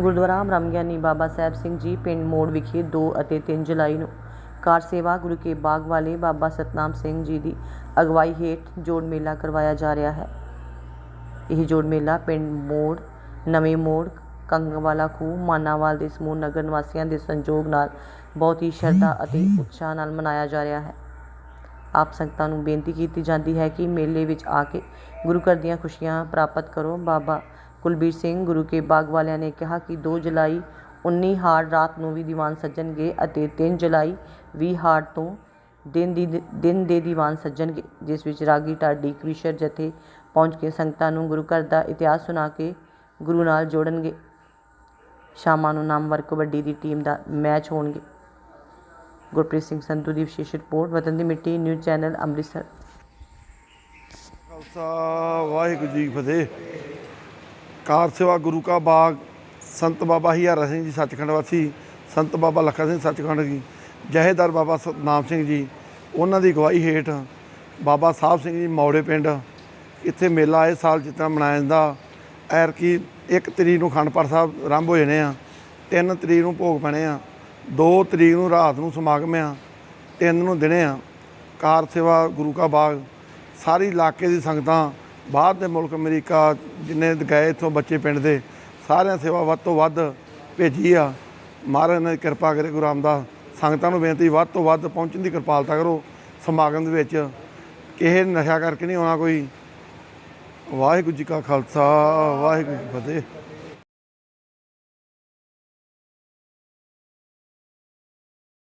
ਗੁਰਦੁਆਰਾ ਬ੍ਰਹਮਗਿਆਨੀ ਬਾਬਾ ਸਾਹਿਬ ਸਿੰਘ ਜੀ ਪਿੰਡ ਮੋੜ ਵਿਖੇ 2 ਅਤੇ 3 ਜੁਲਾਈ ਨੂੰ ਕਾਰ ਸੇਵਾ ਗੁਰੂ ਕੇ ਬਾਗ ਵਾਲੇ ਬਾਬਾ ਸਤਨਾਮ ਸਿੰਘ ਜੀ ਦੀ ਅਗਵਾਈ ਹੇਠ ਜੋੜ ਮੇਲਾ ਕਰਵਾਇਆ ਜਾ ਰਿਹਾ ਹੈ। ਇਹ ਜੋੜ ਮੇਲਾ ਪਿੰਡ ਮੋੜ, ਨਵੇਂ ਮੋੜ, ਕੰਗਵਾਲਾ ਖੂਹ, ਮਾਨਾਵਾਲ ਦੇ ਸਮੂਹ ਨਗਰ ਨਿਵਾਸੀਆਂ ਦੇ ਸੰਯੋਗ ਨਾਲ ਬਹੁਤ ਹੀ ਸ਼ਰਧਾ ਅਤੇ ਉਤਸ਼ਾਹ ਨਾਲ ਮਨਾਇਆ ਜਾ ਰਿਹਾ ਹੈ। ਆਪ ਸੰਗਤਾਂ ਨੂੰ ਬੇਨਤੀ ਕੀਤੀ ਜਾਂਦੀ ਹੈ ਕਿ ਮੇਲੇ ਵਿੱਚ ਆ ਕੇ ਗੁਰੂ ਘਰ ਦੀਆਂ ਖੁਸ਼ੀਆਂ ਪ੍ਰਾਪਤ ਕਰੋ। ਬਾਬਾ ਕੁਲਬੀਰ ਸਿੰਘ ਗੁਰੂ ਕੇ ਬਾਗ ਵਾਲਿਆਂ ਨੇ ਕਿਹਾ ਕਿ 2 ਜੁਲਾਈ 19 ਹਾਰ ਰਾਤ ਨੂੰ ਵੀ ਦੀਵਾਨ ਸੱਜਣਗੇ ਅਤੇ 3 ਜੁਲਾਈ 20 ਹਾਰ ਤੋਂ ਦਿਨ ਦੀ ਦਿਨ ਦੇ ਦੀਵਾਨ ਸੱਜਣਗੇ, ਜਿਸ ਵਿੱਚ ਰਾਗੀ ਢਾਡੀ, ਕ੍ਰਿਸ਼ਰ ਜਥੇ ਪਹੁੰਚ ਕੇ ਸੰਗਤਾਂ ਨੂੰ ਗੁਰੂ ਘਰ ਦਾ ਇਤਿਹਾਸ ਸੁਣਾ ਕੇ ਗੁਰੂ ਨਾਲ ਜੋੜਨਗੇ। ਸ਼ਾਮਾਂ ਨੂੰ ਨਾਮਵਰ ਕਬੱਡੀ ਦੀ ਟੀਮ ਦਾ ਮੈਚ ਹੋਣਗੇ। ਗੁਰਪ੍ਰੀਤ ਸਿੰਘ ਸੰਧੂ ਦੀ ਵਿਸ਼ੇਸ਼ ਰਿਪੋਰਟ, ਵਤਨ ਦੀ ਮਿੱਟੀ, ਨਿਊਜ਼ ਚੈਨਲ ਅੰਮ੍ਰਿਤਸਰ। ਖਾਲਸਾ, ਵਾਹਿਗੁਰੂ ਜੀ ਫਤਿਹ। ਕਾਰ ਸੇਵਾ ਗੁਰੂ ਕਾ ਬਾਗ, ਸੰਤ ਬਾਬਾ ਹੀਰਾ ਸਿੰਘ ਜੀ ਸੱਚਖੰਡ ਵਾਸੀ, ਸੰਤ ਬਾਬਾ ਲੱਖਾ ਸਿੰਘ ਸੱਚਖੰਡ ਜੀ ਜਹੇਦਾਰ ਬਾਬਾ ਸਤਨਾਮ ਸਿੰਘ ਜੀ, ਉਹਨਾਂ ਦੀ ਅਗਵਾਈ ਹੇਠ ਬਾਬਾ ਸਾਹਿਬ ਸਿੰਘ ਜੀ ਮੌੜੇ ਪਿੰਡ, ਇੱਥੇ ਮੇਲਾ ਇਸ ਸਾਲ ਜਿਸ ਤਰ੍ਹਾਂ ਮਨਾਇਆ ਜਾਂਦਾ। ਐਰ ਕੀ 1 ਤਰੀਕ ਨੂੰ ਖੰਡ ਪਾਠ ਸਾਹਿਬ ਆਰੰਭ ਹੋ ਜਾਣੇ ਆ 3 ਤਰੀਕ ਨੂੰ ਭੋਗ ਪੈਣੇ ਆ 2 ਤਰੀਕ ਨੂੰ ਰਾਤ ਨੂੰ ਸਮਾਗਮ ਆ 3 ਨੂੰ ਦਿਨੇ ਆ। ਕਾਰ ਸੇਵਾ ਗੁਰੂ ਕਾ ਬਾਗ, ਸਾਰੀ ਇਲਾਕੇ ਦੀ ਸੰਗਤਾਂ ਬਾਹਰ ਦੇ ਮੁਲਕ ਅਮਰੀਕਾ, ਜਿੰਨੇ ਗਏ ਇੱਥੋਂ ਬੱਚੇ ਪਿੰਡ ਦੇ, ਸਾਰਿਆਂ ਸੇਵਾ ਵੱਧ ਤੋਂ ਵੱਧ ਭੇਜੀ ਆ। ਮਹਾਰਾਜ ਨੇ ਕਿਰਪਾ ਕਰੇ ਗੁਰੂ ਰਾਮਦਾਸ, ਸੰਗਤਾਂ ਨੂੰ ਬੇਨਤੀ ਵੱਧ ਤੋਂ ਵੱਧ ਪਹੁੰਚਣ ਦੀ ਕਿਰਪਾਲਤਾ ਕਰੋ ਸਮਾਗਮ ਦੇ ਵਿੱਚ। ਕਿਸੇ ਨਸ਼ਾ ਕਰਕੇ ਨਹੀਂ ਆਉਣਾ ਕੋਈ। ਵਾਹਿਗੁਰੂ ਜੀ ਕਾ ਖਾਲਸਾ, ਵਾਹਿਗੁਰੂ ਜੀ ਕੀ ਫਤਿਹ।